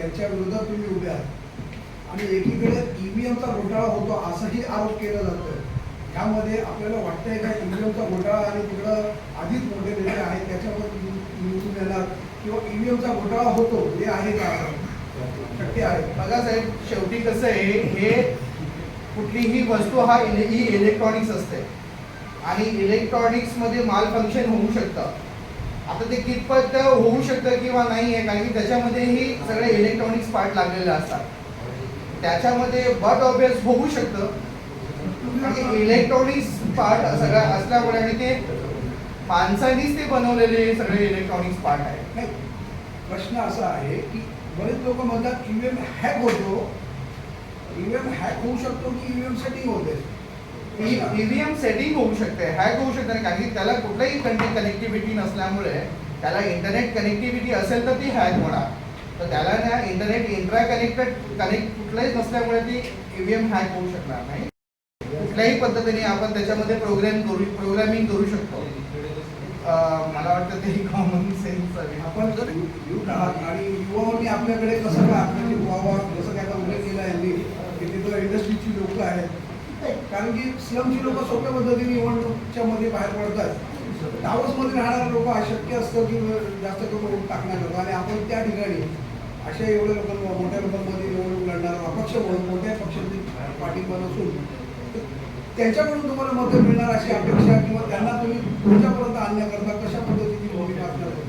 त्यांच्या विरोधात तुम्ही उभे आहात. आणि एकीकडे ईव्हीएमचा घोटाळा होतो असंही आरोप केला जातोय. यामध्ये आपल्याला वाटतंय का ईव्हीएमचा घोटाळा आणि तिकडं आधीच मोठे नेते आहेत त्याच्यावर निवडून येणार किंवा ईव्हीएमचा घोटाळा होतो हे आहे का? शक्य आहे. बघा साहेब शेवटी कसं आहे हे कुठलीही वस्तू हा इले ही इलेक्ट्रॉनिक्स असते. आणि इलेक्ट्रॉनिक्समध्ये माल फंक्शन होऊ शकतं. आता ते कितपत होऊ शकतं किंवा नाही आहे कारण की त्याच्यामध्येही सगळे इलेक्ट्रॉनिक्स पार्ट लागलेले असतात. त्याच्यामध्ये बट ऑबियस होऊ शकतं. इलेक्ट्रॉनिक्स पार्ट सगळं असल्यामुळे आणि ते माणसांनीच ते बनवलेले सगळे इलेक्ट्रॉनिक्स पार्ट आहेत. नाही प्रश्न असा आहे की बरेच लोक म्हणतात ईव्हीएम हॅक होतो. ईव्हीएम हॅक होऊ शकतो की ईव्हीएम सेटिंग होते? E, ईव्हीएम सेटिंग होऊ शकते हॅक होऊ शकते नाही कारण की त्याला कुठलाही कनेक्टिव्हिटी नसल्यामुळे त्याला इंटरनेट कनेक्टिव्हिटी असेल तर ती हॅक होणार. तर त्याला ना इंटरनेट इंट्रा कनेक्टेड कनेक्ट कुठलाही नसल्यामुळे ती ईव्हीएम हॅक होऊ शकणार नाही. कुठल्याही पद्धतीने आपण त्याच्यामध्ये प्रोग्राम करू प्रोग्रामिंग करू शकतो. मला वाटतं ते कॉमन सेन्स आपण जर आणि युवांनी आपल्याकडे कसं काय आपल्याकडे युवा जसं काय उल्लेख केला यांनी की तिथं इंडस्ट्रीची लोक आहेत. कारण की स्लमची लोक सोप्या पद्धतीने निवडणुकीच्या मध्ये बाहेर पडतात. टावर्समध्ये राहणारे लोक अशक्य असतं की जास्त करून वोट टाकण्याकरता आणि आपण त्या ठिकाणी अशा एवढ्या लोकांना मोठ्या लोकांमध्ये निवडणूक लढणार अपक्ष म्हणून मोठ्या पक्षाची पाठिंबा नसून त्यांच्याकडून तुम्हाला मतं मिळणार अशी अपेक्षा किंवा त्यांना तुम्ही तुमच्यापर्यंत आणण्याकरता कशा पद्धतीची भूमिका असणार आहे?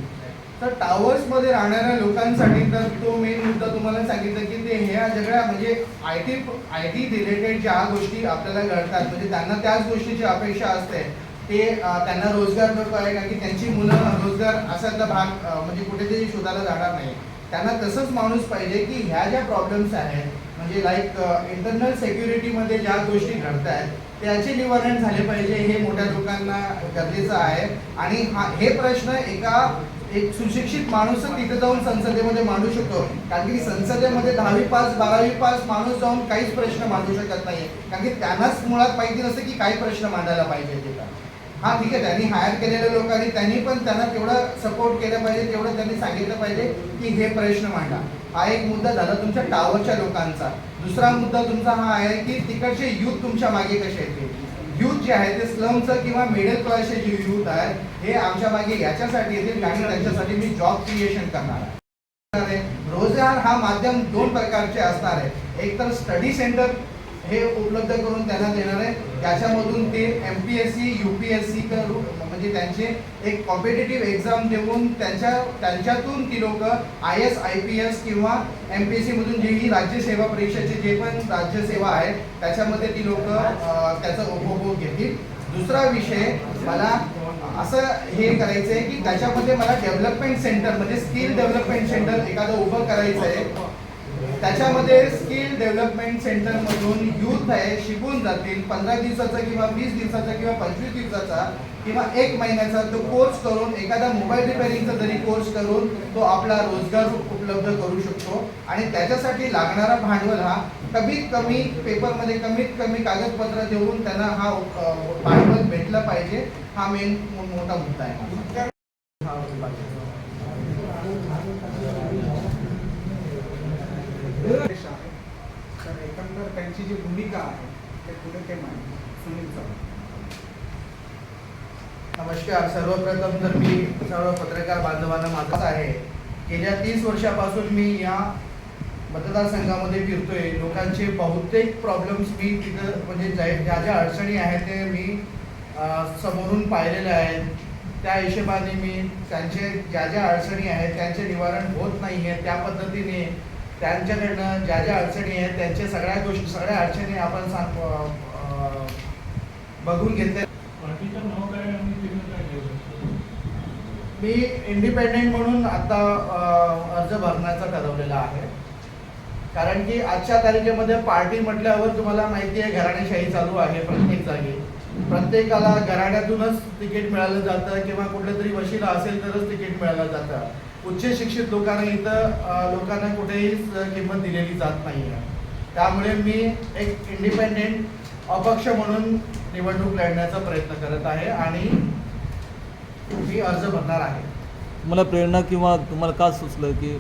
तर टावर्समध्ये राहणाऱ्या लोकांसाठी तर तो मेन मुद्दा तुम्हाला सांगितलं की ते ह्या सगळ्या म्हणजे I T I T related ज्या गोष्टी आपल्याला घडतात म्हणजे त्यांना त्याच गोष्टीची अपेक्षा असते. ते त्यांना रोजगार नको आहे कारण की त्यांची मुलं रोजगार असायचा भाग म्हणजे कुठेतरी शोधायला जाणार नाही. त्यांना तसंच माणूस पाहिजे की ह्या ज्या प्रॉब्लेम्स आहेत म्हणजे लाईक इंटरनल सेक्युरिटीमध्ये ज्या गोष्टी घडत आहेत त्याचे निवारण झाले पाहिजे हे मोठ्या लोकांना गरजेचं आहे. आणि हा हे प्रश्न एका एक सुशिक्षित माणूस तिथे जाऊन संसदेमध्ये मांडू शकतो. कारण की संसदेमध्ये दहावी पास बारावी पास माणूस जाऊन काहीच प्रश्न मांडू शकत नाही कारण की त्यांनाच मुळात माहिती नसतं की काय प्रश्न मांडायला पाहिजे तिथं हा ठीक आहे त्यांनी हायर केलेल्या लोकांनी त्यांनी पण त्यांना तेवढं सपोर्ट केलं पाहिजे तेवढं त्यांनी सांगितलं पाहिजे की हे प्रश्न मांडा. हा एक मुद्दा झाला तुमच्या टावरच्या लोकांचा. दुसरा मुद्दा तुमचा हा आहे की तिकडचे युथ तुमच्या मागे कसे येतील युथ जे आहे ते स्लमचं किंवा मिडल क्लासचे जे युथ आहे हे आमच्या मागे याच्यासाठी येतील आणि त्यांच्यासाठी मी जॉब क्रिएशन करणार आहे आहे. रोजगार हा माध्यम दोन प्रकारचे असणार आहे एक तर स्टडी सेंटर हे उपलब्ध करून त्यांना देणार आहे. त्याच्यामधून ते M P S C U P S C म्हणजे त्यांचे एक कॉम्पिटेटिव्ह एक्झाम देऊन त्यांच्या त्यांच्यातून ती लोक I S I P S किंवा एम पी एस सीमधून जे ही राज्यसेवा परीक्षेचे जे पण राज्यसेवा आहे त्याच्यामध्ये ती लोक त्याचा उपभोग घेतील. दुसरा विषय मला असं हे करायचं आहे की त्याच्यामध्ये मला डेव्हलपमेंट सेंटर म्हणजे स्किल डेव्हलपमेंट सेंटर एखादं उभं करायचं आहे त्याच्यामध्ये स्किल डेव्हलपमेंट सेंटर मधून युथ आहे शिकून जातील. पंधरा दिवसाचा किंवा वीस दिवसाचा किंवा पंचवीस दिवसाचा किंवा एक महिन्याचा तो कोर्स करून एखादा मोबाईल रिपेअरिंगचा जरी कोर्स करून तो आपला रोजगार उपलब्ध करू शकतो. आणि त्याच्यासाठी लागणारा भांडवल हा कमीत कमी पेपरमध्ये कमीत कमी कागदपत्र देऊन त्यांना हा भांडवल भेटलं पाहिजे. हा मेन मोठा मुद्दा आहे देश आहे तर एकंदर त्यांची जी भूमिका आहे ते पुढे ते मांडतील. सुनील चव्हाण नमस्कार सर्वप्रथम तर मी सर्व पत्रकार बांधवांना माझाच आहे. गेल्या तीस वर्षापासून मी या मतदारसंघामध्ये फिरतोय. लोकांचे बहुतेक प्रॉब्लेम्स मी तिथं म्हणजे ज्या ज्या ज्या अडचणी आहेत ते मी समोरून पाहिलेल्या आहेत. त्या हिशोबाने मी त्यांचे ज्या ज्या अडचणी आहेत त्यांचे निवारण होत नाही आहे. त्या पद्धतीने त्यांच्याकडनं ज्या ज्या अडचणी आहेत त्यांच्या सगळ्या गोष्टी सगळ्या अडचणी आपण सांग बघून घेतल्या पार्टीचं नाव काय आणि तिकडे काय ठेवलं मी इंडिपेंडेंट म्हणून आता अर्ज भरण्याचा ठरवलेला आहे. कारण की आजच्या तारखेमध्ये पार्टी म्हटल्यावर तुम्हाला माहिती आहे घराणेशाही चालू आहे प्रत्येक जागी प्रत्येकाला घराण्यातूनच तिकीट मिळालं जातं किंवा कुठलं तरी वशिला असेल तरच तिकीट मिळालं जातं. उच्च शिक्षित लोकांना इथं लोकांना कुठेही किंमत दिलेली जात नाही आहे त्यामुळे मी एक इंडिपेंडेंट अपक्ष म्हणून निवडणूक लढण्याचा प्रयत्न करत आहे आणि मी अर्ज भरणार आहे. तुम्हाला प्रेरणा किंवा तुम्हाला का सुचलं की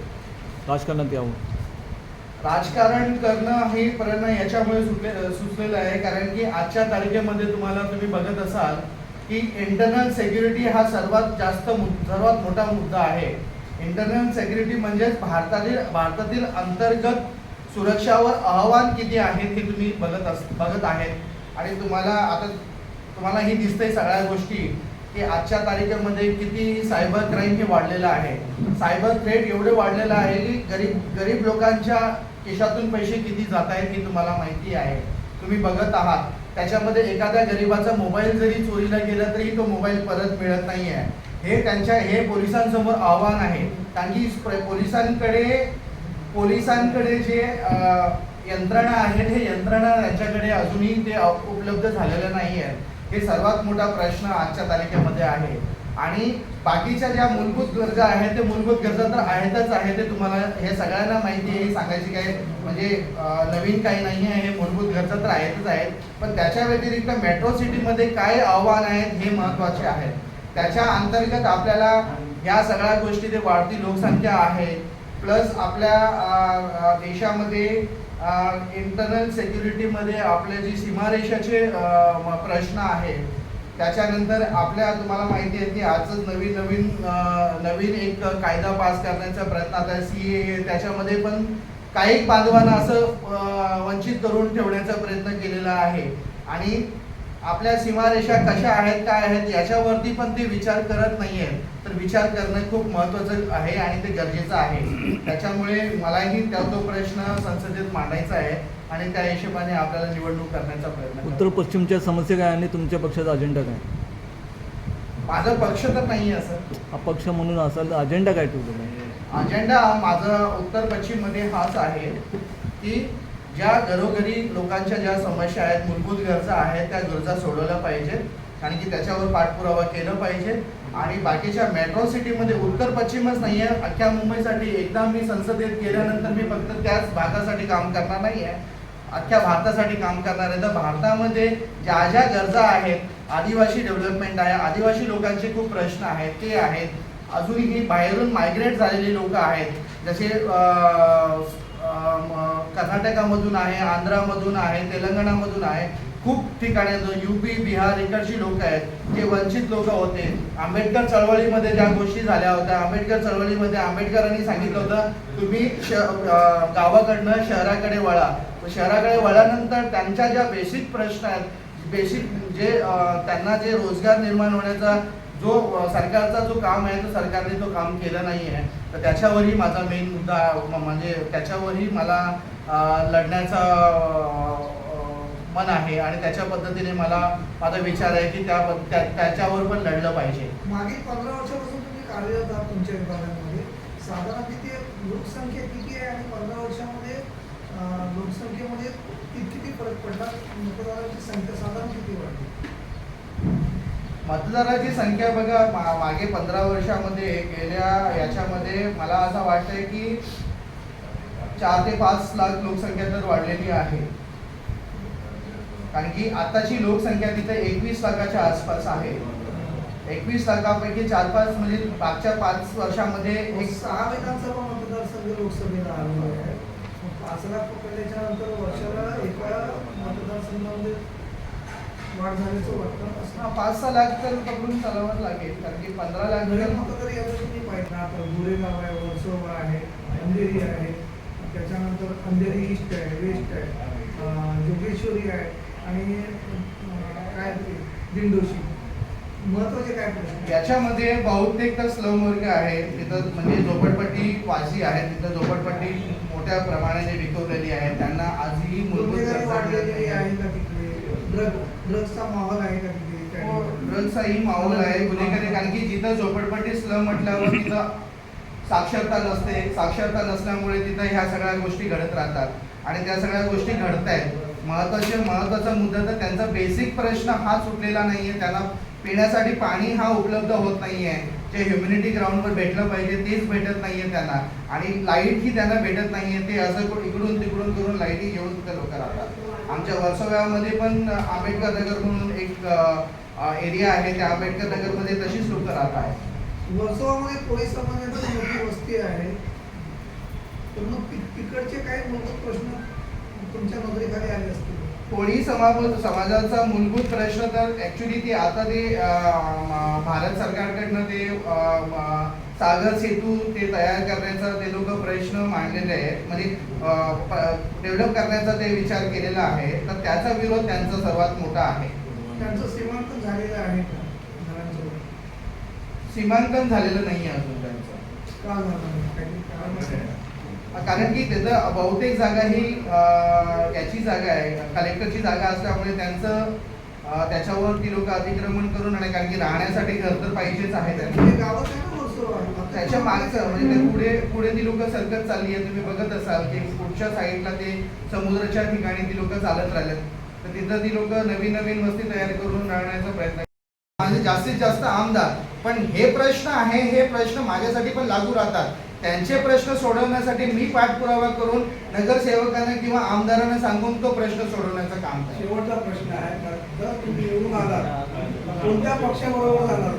राजकारणात यावं? राजकारण करणं हे प्रेरणा याच्यामुळे सुटले सुचलेलं आहे. कारण की आजच्या तारखेमध्ये तुम्हाला तुम्ही बघत असाल की इंटरनल सेक्युरिटी हा सर्वात जास्त सर्वात मोठा मुद्दा आहे. इंटरनल सेक्युरिटी म्हणजेच भारतातील भारतातील अंतर्गत सुरक्षावर आव्हान किती आहेत हे तुम्ही बघत अस बघत आहेत. आणि तुम्हाला आता तुम्हाला ही दिसतंय सगळ्या गोष्टी. की आजच्या तारखेमध्ये किती सायबर क्राईम हे वाढलेलं आहे. सायबर थ्रेट एवढे वाढलेलं आहे की गरीब गरीब लोकांच्या खिशातून पैसे किती जात आहेत हे तुम्हाला माहिती आहे. तुम्ही बघत आहात. त्याच्यामध्ये एखाद्या गरीबाचा मोबाईल जरी चोरीला गेला तरी तो मोबाईल परत मिळत नाही आहे हे त्यांच्या हे पोलिसांसमोर आव्हान आहे. कारण की पोलिसांकडे पोलिसांकडे जे यंत्रणा आहेत हे यंत्रणा त्यांच्याकडे अजूनही ते उपलब्ध झालेलं नाही आहे हे सर्वात मोठा प्रश्न आजच्या तालुक्यामध्ये आहे. आणि बाकीच्या ज्या मूलभूत गरजा आहेत ते मूलभूत गरजा तर आहेतच आहे ते तुम्हाला हे सगळ्यांना माहिती आहे हे सांगायची काय म्हणजे नवीन काही नाही आहे हे मूलभूत गरजा तर आहेतच आहेत. पण त्याच्या व्यतिरिक्त मेट्रो सिटीमध्ये काय आव्हान आहेत हे महत्त्वाचे आहेत. त्याच्या अंतर्गत आपल्याला या सगळ्या गोष्टी ते वाढती लोकसंख्या आहे. प्लस आपल्या देशामध्ये इंटरनल सेक्युरिटीमध्ये आपले जी सीमारेषाचे प्रश्न आहे त्याच्यानंतर आपल्या तुम्हाला माहिती आहे की आजच नवीन नवीन नवीन एक कायदा पास करण्याचा प्रयत्न आता सी ए त्याच्यामध्ये पण काही बांधवांना असं वंचित करून ठेवण्याचा प्रयत्न केलेला आहे. आणि आपल्या सीमारेषा कशा आहेत काय आहेत याच्यावरती पण ते विचार करत नाही आहेत तर विचार करणं खूप महत्त्वाचं आहे आणि ते गरजेचं आहे. त्याच्यामुळे मलाही त्या तो प्रश्न संसदेत मांडायचा आहे आणि त्या हिशोबाने आपल्याला निवडणूक करण्याचा प्रयत्न उत्तर. पश्चिमच्या समस्या काय आणि तुमच्या पक्षाचा अजेंडा काय? माझा पक्ष तर नाही असं. अपक्ष म्हणून असाल अजेंडा काय ठेवलेला अजेंडा माझा उत्तर पश्चिममध्ये हाच आहे की ज्या घरोघरी लोकांच्या ज्या समस्या आहेत मूलभूत गरजा आहेत त्या गरजा सोडवल्या पाहिजेत. कारण की त्याच्यावर पाठपुरावा केला पाहिजे. आणि बाकीच्या मेट्रो सिटीमध्ये उत्तर पश्चिमच नाही आहे अख्ख्या मुंबईसाठी एकदा मी संसदेत गेल्यानंतर मी फक्त त्याच भागासाठी काम करणार नाही आहे अख्ख्या भारतासाठी काम करणार आहे. तर भारतामध्ये ज्या ज्या गरजा आहेत आदिवासी डेव्हलपमेंट आहे आदिवासी लोकांचे खूप प्रश्न आहेत ते आहेत. अजूनही बाहेरून मायग्रेट झालेली लोक आहेत. जसे कर्नाटकामधून आहे आंध्रामधून आहे तेलंगणामधून आहे. खूप ठिकाणी यू पी बिहार इकडची लोक आहेत जे वंचित लोक होते. आंबेडकर चळवळीमध्ये ज्या गोष्टी झाल्या होत्या आंबेडकर चळवळीमध्ये आंबेडकरांनी सांगितलं होतं तुम्ही श गावाकडनं शहराकडे वळा. शहराकडे वळल्यानंतर त्यांच्या ज्या बेसिक प्रश्न आहेत बेसिक जे त्यांना जे रोजगार निर्माण होण्याचा जो सरकारचा जो काम आहे तो सरकारने तो काम केलं नाही आहे. तर त्याच्यावरही माझा मेन मुद्दा म्हणजे त्याच्यावरही मला लढण्याचा मन आहे. आणि त्याच्या पद्धतीने मला माझा विचार आहे की त्या त्या- त्याच्यावर पण लढलं पाहिजे. मागील पंधरा वर्षापासून तुम्ही कार्यरत आहात तुमच्या विभागामध्ये. साधारण किती लोकसंख्या किती आहे आणि पंधरा वर्षामध्ये लोकसंख्येमध्ये किती किती फरक पडला? मतदारांची संख्या साधारण किती वाढली? मतदाराची संख्या बघा मा- मागे पंधरा वर्षामध्ये गेल्या याच्यामध्ये मला असं वाटतंय की चार ते पाच लाख लोकसंख्या तर वाढलेली आहे. कारण की आताची लोकसंख्या तिथे एकवीस लाखाच्या आसपास आहे. एकवीस लाखापैकी चार पाच म्हणजे मागच्या पाच वर्षामध्ये एक सहा विधानसभा मतदारसंघ लोकसभेला आलेला आहे पाच लाख पकडल्याच्या नंतर वर्षाला एका मतदारसंघामध्ये वाढ झाल्याचं वाटतं. हा, असं पाच सहा लाख तर पकडून चालवावं लागेल. कारण की पंधरा लाख मतदार यादी तुम्ही पाहिजे आता गुरेगाव आहे वर्सोवा आहे अंधेरी आहे. त्याच्यानंतर अंधेरी ईस्ट आहे वेस्ट आहे. जोगेश्वरी आहे. आणि काय दिंडोशी. महत्त्वाचे काय प्रश्न याच्यामध्ये बहुतेक तर स्लम वर्ग आहे. तिथं म्हणजे झोपडपट्टी वासी आहे. तिथं झोपडपट्टी मोठ्या प्रमाणाने विकवलेली आहे. त्यांना आजही मूलभूत वाढलेली आहे. का तिकडे? ड्रग. ड्रग्सचा माहोल आहे का तिथे? त्या हो? ड्रग्सचाही माहोल आहे गुन्हेगारी कारण की जिथं झोपडपट्टी स्लम म्हटल्यावर तिथं साक्षरता नसते. साक्षरता नसल्यामुळे तिथं ह्या सगळ्या गोष्टी घडत राहतात. आणि त्या सगळ्या गोष्टी घडत आहेत महत्त्वाचे महत्त्वाचा मुद्दा तर त्यांचा बेसिक प्रश्न हा सुटलेला नाहीये. त्यांना पिण्यासाठी पाणी हा उपलब्ध होत नाहीये. जे ह्युमिनिटी ग्राउंडवर भेटलं पाहिजे तेच भेटत नाहीये त्यांना. आणि लाइट ही त्यांना भेटत नाहीये. ते असं इकडून तिकडून करून लाईटी घेऊन लोक राहतात. आमच्या वर्सोव्यामध्ये पण आंबेडकर नगर म्हणून एक एरिया आहे. त्या आंबेडकर नगरमध्ये तशीच लोक राहत आहेत. वर्सोवामध्ये कोळी समाजाची मोठी वस्ती आहे. तर मग तिकडचे काही मूलभूत प्रश्न तुमच्या नजरेखाली आले असतील? कोळी समाज समाजाचा मूलभूत प्रश्न तर ऍक्च्युली ते आता ते भारत सरकारकडनं ते सागर सेतू ते तयार करण्याचा ते लोक प्रश्न मांडलेले आहेत. म्हणजे डेव्हलप करण्याचा ते विचार केलेला आहे. तर त्याचा विरोध त्यांचा सर्वात मोठा आहे. त्यांचं सीमांकन झालेलं आहे सीमांकन झालेलं नाही आहे अजून त्यांचं. कारण की त्याचं बहुतेक जागा ही याची जागा आहे. कलेक्टरची जागा असल्यामुळे त्यांचं त्याच्यावर ती लोक अतिक्रमण करून आणि कारण की राहण्यासाठी घर तर पाहिजेच आहे त्यांना त्याच्या मागचं म्हणजे पुढे पुढे ती लोक सरकत चालली आहे तुम्ही बघत असाल की पुढच्या साईडला ते समुद्राच्या ठिकाणी ती लोक चालत राहिलेत. तर तिथं ती लोक नवीन नवीन वस्ती तयार करून राहण्याचा प्रयत्न माझे जास्तीत जास्त आमदार. पण हे प्रश्न आहे हे प्रश्न माझ्यासाठी पण लागू राहतात. त्यांचे प्रश्न सोडवण्यासाठी मी पाठपुरावा करून नगरसेवकांना किंवा आमदारांना सांगून तो प्रश्न सोडवण्याचं काम शेवटचा प्रश्न आहे तर जर तुम्ही निवडून आला कोणत्या पक्षाबरोबर आला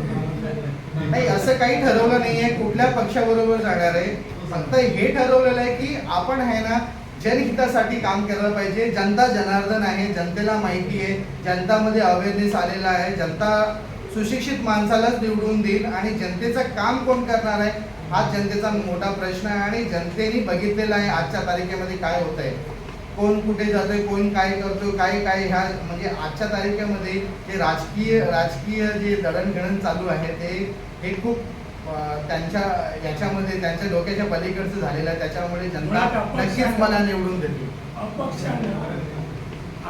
नाही असं काही ठरवलं नाहीये. कुठल्या पक्षाबरोबर जाणार आहे. फक्त हे ठरवलेलं आहे की आपण आहे ना जनहितासाठी काम केलं पाहिजे. जनता जनार्दन आहे जनतेला माहिती आहे. जनतामध्ये अवेअरनेस आलेला आहे. जनता सुशिक्षित माणसालाच निवडून देईल आणि जनतेचं काम कोण करणार आहे हा जनतेचा मोठा प्रश्न आहे आणि जनतेने बघितलेला आहे आजच्या तारखेमध्ये काय होत आहे कोण कुठे जातोय कोण काय करतोय काय काय ह्या म्हणजे आजच्या तारखेमध्ये जे राजकीय राजकीय जे दळणघडण चालू आहे ते हे खूप त्यांच्या याच्यामध्ये त्यांच्या डोक्याच्या पलीकडचं झालेलं आहे. त्याच्यामुळे जनता नक्कीच मला निवडून अपक्षानं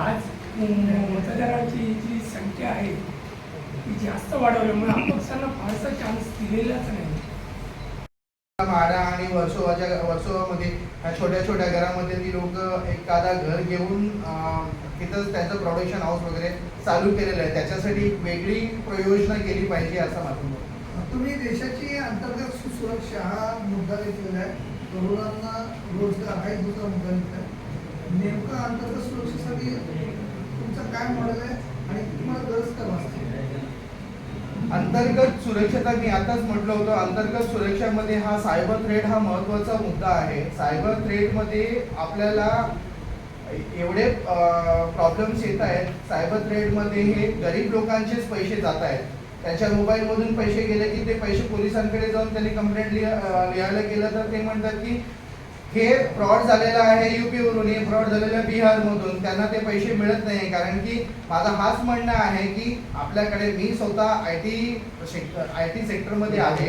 आज मतदारांची जी संख्या आहे ती जास्त वाढवल्यामुळे अपक्षांना फारसा चान्स दिलेलाच नाही. माडा आणि वर्सोवाच्या वर्सोवामध्ये छोट्या छोट्या घरामध्ये ती लोक एखादा घर घेऊन अं, तिथंच त्यांचं प्रोडक्शन हाऊस वगैरे चालू केलेलं आहे. त्याच्यासाठी एक वेगळी प्रयोजना केली पाहिजे असं माझं. तुम्ही देशाची अंतर्गत सुरक्षा हा मुद्दा घेतलेला आहे. तरुणांना रोजगार हा एक दुसरा मुद्दा घेतला नेमका अंतर्गत सुरक्षेसाठी तुमचं काय मॉडेल आहे आणि तुम्हाला गरज का भासते? अंतर्गत सुरक्षेचा मी आताच म्हटलं होतं अंतर्गत सुरक्षेमध्ये हा सायबर थ्रेड हा महत्त्वाचा मुद्दा आहे. सायबर थ्रेडमध्ये आपल्याला एवढे प्रॉब्लेम्स येत आहेत. सायबर थ्रेडमध्ये हे गरीब लोकांचेच पैसे जात आहेत. त्याच्या मोबाईलमधून पैसे गेले की ते पैसे पोलिसांकडे जाऊन त्यांनी कंप्लेंट लिहायला केलं तर ते म्हणतात की हे फ्रॉड झालेला आहे युपी वरून हे फ्रॉड झालेलं आहे बिहारमधून. त्यांना ते पैसे मिळत नाही. कारण की माझा हाच म्हणणं आहे की आपल्याकडे मी स्वतः I T sector I T सेक्टरमध्ये आहे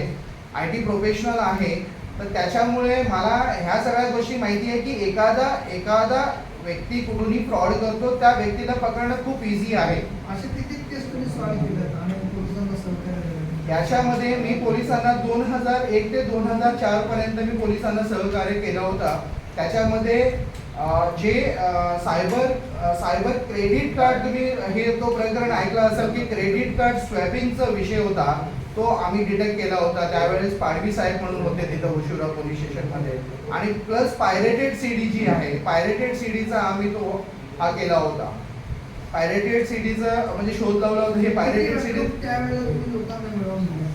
आय टी प्रोफेशनल आहे. तर त्याच्यामुळे मला ह्या सगळ्या गोष्टी माहिती आहे की एखादा एखादा व्यक्ती कुठूनही फ्रॉड करतो त्या व्यक्तीला पकडणं खूप इझी आहे. असे किती केस तुम्ही सॉल्व्ह केलं आणि पोलिसांना सहकार्य दिलं याच्यामध्ये मी पोलिसांना दोन हजार एक ते दोन हजार चार पर्यंत मी पोलिसांना सहकार्य केला होता. त्याच्यामध्ये जे सायबर सायबर क्रेडिट कार्ड तुम्ही हे तो प्रकरण ऐकला असेल की क्रेडिट कार्ड स्वॅपिंगचा विषय होता तो आम्ही डिटेक्ट केला होता. त्यावेळेस पाडवी साहेब म्हणून होते तिथं उशिरा पोलीस स्टेशनमध्ये. आणि प्लस पायरेटेड सीडी जी आहे. पायरेटेड सीडीचा आम्ही तो हा केला होता. पायरेटेड सीडीचं म्हणजे शोध लावला होता हे पायरेटेड सीडी त्यावेळेला तुम्ही लोकांना मिळवून दिलं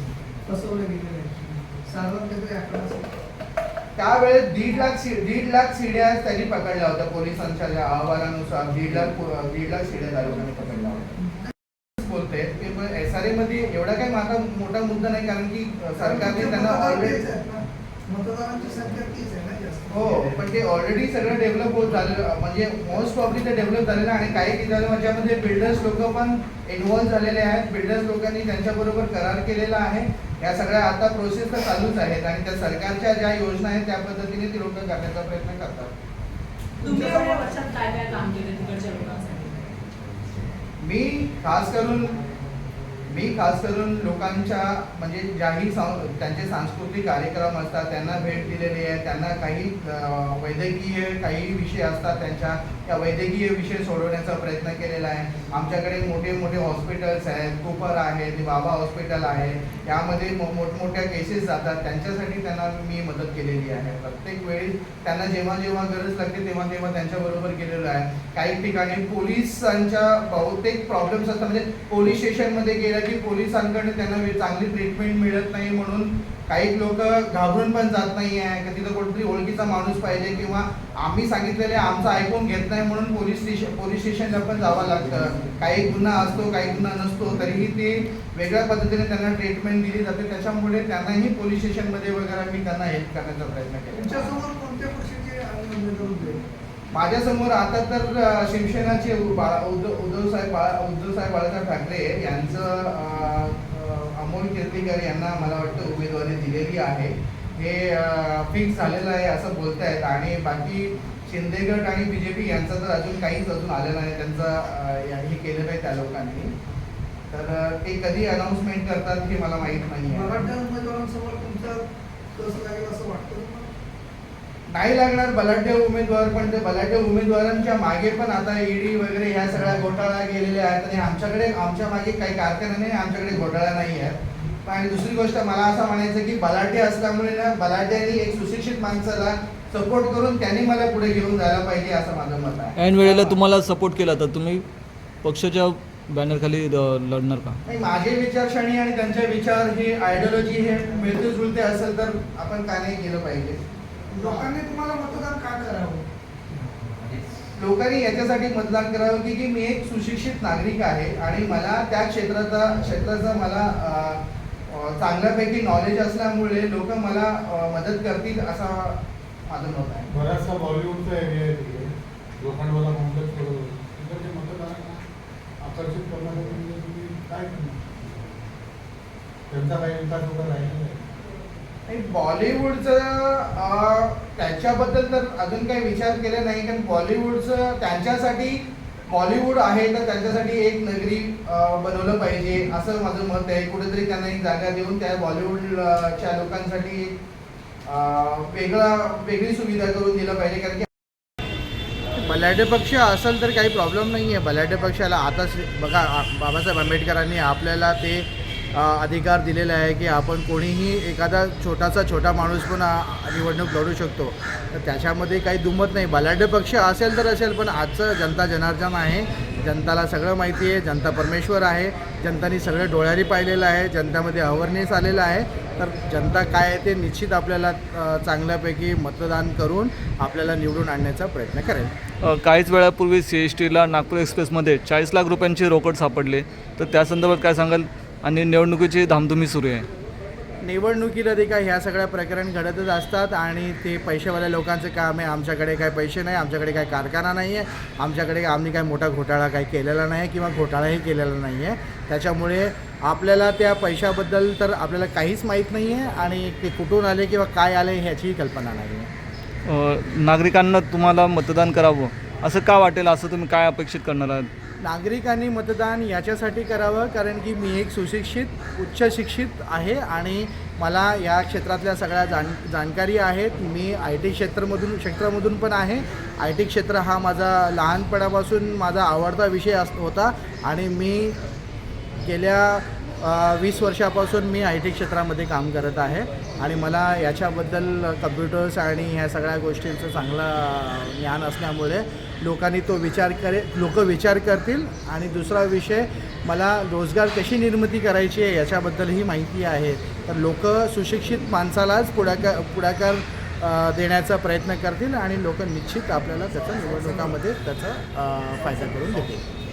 फसवलं गेलेलं आहे साधारण काहीतरी आकडा असेल त्यावेळेस दीड लाख दीड लाख सीड्या त्यांनी पकडल्या होत्या पोलिसांच्या अहवालानुसार दीड लाख दीड लाख सीड्या त्या लोकांनी पकडल्या होत्या. बोलते एस आरमध्ये एवढा काही माझा मोठा मुद्दा नाही कारण की सरकारने त्यांना मतदार ऑलरेडी. मतदारांची संख्या तीच आहे हो पण ते ऑलरेडी सगळं डेव्हलप होत झालेलं म्हणजे मोस्ट प्रॉब्ली ते डेव्हलप झालेलं आणि काही ठिकाणी बिल्डर्स लोक पण इन्व्हॉल्व झालेले आहेत. बिल्डर्स लोकांनी त्यांच्याबरोबर करार केलेला आहे. या सगळ्या आता प्रोसेस तर चालूच आहेत आणि त्या सरकारच्या ज्या योजना आहेत त्या पद्धतीने ती लोक करण्याचा प्रयत्न करतात. मी खास करून मी खास करून लोकांच्या म्हणजे ज्याही सं त्यांचे सांस्कृतिक कार्यक्रम असतात त्यांना भेट दिलेली आहे त्यांना काही वैद्यकीय काही विषय असतात त्यांच्या त्या वैद्यकीय विषय सोडवण्याचा प्रयत्न केलेला आहे. आमच्याकडे मोठे मोठे हॉस्पिटल्स आहेत कुपर आहे बाबा हॉस्पिटल आहे. यामध्ये मो मोठमोठ्या केसेस जातात. त्यांच्यासाठी त्यांना मी मदत केलेली आहे. प्रत्येक वेळी त्यांना जेव्हा जेव्हा गरज लागते तेव्हा तेव्हा त्यांच्याबरोबर गेलेलो आहे. काही ठिकाणी पोलिसांच्या बहुतेक प्रॉब्लेम्स असतात. म्हणजे पोलीस स्टेशनमध्ये गेलं की पोलिसांकडे त्यांना चांगली ट्रीटमेंट मिळत नाही म्हणून काही लोक घाबरून पण जात नाही आहे की तिथं कोणतरी ओळखीचा माणूस पाहिजे किंवा आम्ही सांगितलेले आमचं ऐकून घेत नाही म्हणून पोलीस स्टेशन पोलीस स्टेशनला पण जावं लागतं. काही गुन्हा असतो काही गुन्हा नसतो तरीही ते वेगळ्या पद्धतीने त्यांना ट्रीटमेंट दिली जाते. त्याच्यामुळे त्यांनाही पोलीस स्टेशनमध्ये वगैरे मी त्यांना हेल्प करण्याचा प्रयत्न केला. तुमच्यासमोर कोणत्या पक्षाचे उमेदवार होते? माझ्यासमोर आता तर शिवसेनाचे उद्धव उद्धव साहेब बाळा उद्धव साहेब बाळासाहेब ठाकरे यांचं अमोल कीर्तीकर यांना मला वाटतं उमेदवारी दिलेली आहे. हे फिक्स झालेलं आहे असं बोलतायत. आणि बाकी शिंदे गट आणि बीजेपी यांचं तर अजून काहीच अजून आलेलं नाही. त्यांचं हे केलेलं आहे त्या लोकांनी. तर ते कधी अनाऊन्समेंट करतात हे मला माहीत नाही? नाही लागणार बलाढ्य उमेदवार पण ते बलाढ्य उमेदवारांच्या मागे पण आता ईडी वगैरे ह्या सगळ्या घोटाळा गेलेल्या आहेत. आणि आमच्याकडे आमच्या मागे काही कारखाने नाही आमच्याकडे घोटाळा नाही आहे आणि दुसरी गोष्ट मला असं म्हणायचं की बलाढ्य असल्यामुळे ना बलाढ्यानी एक सुशिक्षित माणसाला सपोर्ट करून त्यांनी मला पुढे घेऊन जायला पाहिजे असं माझं मत आहे. ऐन वेळेला तुम्हाला सपोर्ट केला तर तुम्ही पक्षाच्या बॅनरखाली लढणार का? नाही माझे विचारसरणी आणि त्यांचे विचार हे आयडियोलॉजी हे मिळते जुळते असेल तर आपण का नाही केलं पाहिजे? लोकांनी तुम्हाला मतदान का करावं? लोकांनी याच्यासाठी मतदान करावं की की मी एक सुशिक्षित नागरिक आहे आणि मला त्या क्षेत्राचा क्षेत्राचा मला चांगल्यापैकी नॉलेज असल्यामुळे लोक मला मदत करतील असा माझं मत आहे. बराचसा बॉलिवूडचा एरिया आहे तिकडे. लोखंडवाला कॉम्प्लेक्स बरोबर तिकडचे मतदारांना आकर्षित करण्यासाठी म्हणजे तुम्ही काय त्यांचा काही विकास वगैरे राहिलेला आहे नाही बॉलिवूडचं त्याच्याबद्दल तर अजून काही विचार केला नाही कारण बॉलिवूडचं त्यांच्यासाठी बॉलिवूड आहे तर त्यांच्यासाठी एक नगरी बनवलं पाहिजे असं माझं मत आहे. कुठेतरी त्यांना एक जागा देऊन त्या बॉलिवूडच्या लोकांसाठी एक वेगळा वेगळी सुविधा करून दिलं पाहिजे. कारण की बलाढ्य पक्ष असेल तर काही प्रॉब्लेम नाही आहे बलाढ्य पक्षाला आता बघा बाबासाहेब आंबेडकरांनी आपल्याला ते अधिकार दिलेला आहे की आपण कोणीही एखादा छोटासा छोटा माणूस पण निवडणूक लढू शकतो. तर त्याच्यामध्ये काही दुमत नाही. बलाढ्य पक्ष असेल तर असेल पण आजचं जनता जनार्दन आहे. जनताला सगळं माहिती आहे. जनता परमेश्वर आहे. जनतानी सगळं डोळ्यांनी पाहिलेलं आहे. जनतामध्ये अवेअरनेस आलेला आहे. तर जनता काय आहे ते निश्चित आपल्याला चांगल्यापैकी मतदान करून आपल्याला निवडून आणण्याचा प्रयत्न करेल. काहीच वेळापूर्वी सी एस टीला नागपूर एक्सप्रेसमध्ये चाळीस लाख रुपयांचे रोकड सापडले. तर त्या संदर्भात काय सांगाल? आणि निवडणुकीची धामधुमी सुरू आहे. निवडणुकीला ते काय ह्या सगळ्या प्रकरण घडतच असतात आणि ते पैशावाल्या लोकांचं काम आहे. आमच्याकडे काय पैसे नाही आमच्याकडे काय कारखाना नाही आहे. आमच्याकडे आम्ही काय मोठा घोटाळा काही केलेला नाही किंवा घोटाळाही केलेला नाही आहे. त्याच्यामुळे आपल्याला त्या पैशाबद्दल तर आपल्याला काहीच माहीत नाही आहे आणि ते कुठून आले किंवा काय आले ह्याचीही कल्पना नाही आहे. नागरिकांना तुम्हाला मतदान करावं असं का वाटेल? असं तुम्ही काय अपेक्षित करणार आहात? नागरिकांनी मतदान याच्यासाठी करावं कारण की मी एक सुशिक्षित उच्च शिक्षित आहे आणि मला या क्षेत्रातल्या सगळ्या जाण जाणकारी आहेत. मी आय टी क्षेत्रामधून क्षेत्रामधून पण आहे. आय टी क्षेत्र हा माझा लहानपणापासून माझा आवडता विषय अस होता आणि मी गेल्या वीस वर्षापासून मी आय टी क्षेत्रामध्ये काम करत आहे आणि मला याच्याबद्दल कम्प्युटर्स आणि ह्या सगळ्या गोष्टींचं चांगलं ज्ञान असल्यामुळे लोकांनी तो विचार करे लोक विचार करतील. आणि दुसरा विषय मला रोजगार कशी निर्मिती करायची आहे याच्याबद्दलही माहिती आहे. तर लोक सुशिक्षित माणसालाच पुढाकार पुढाकार देण्याचा प्रयत्न करतील आणि लोक निश्चित आपल्याला त्याचा निवडणुकामध्ये त्याचा फायदा करून देतील.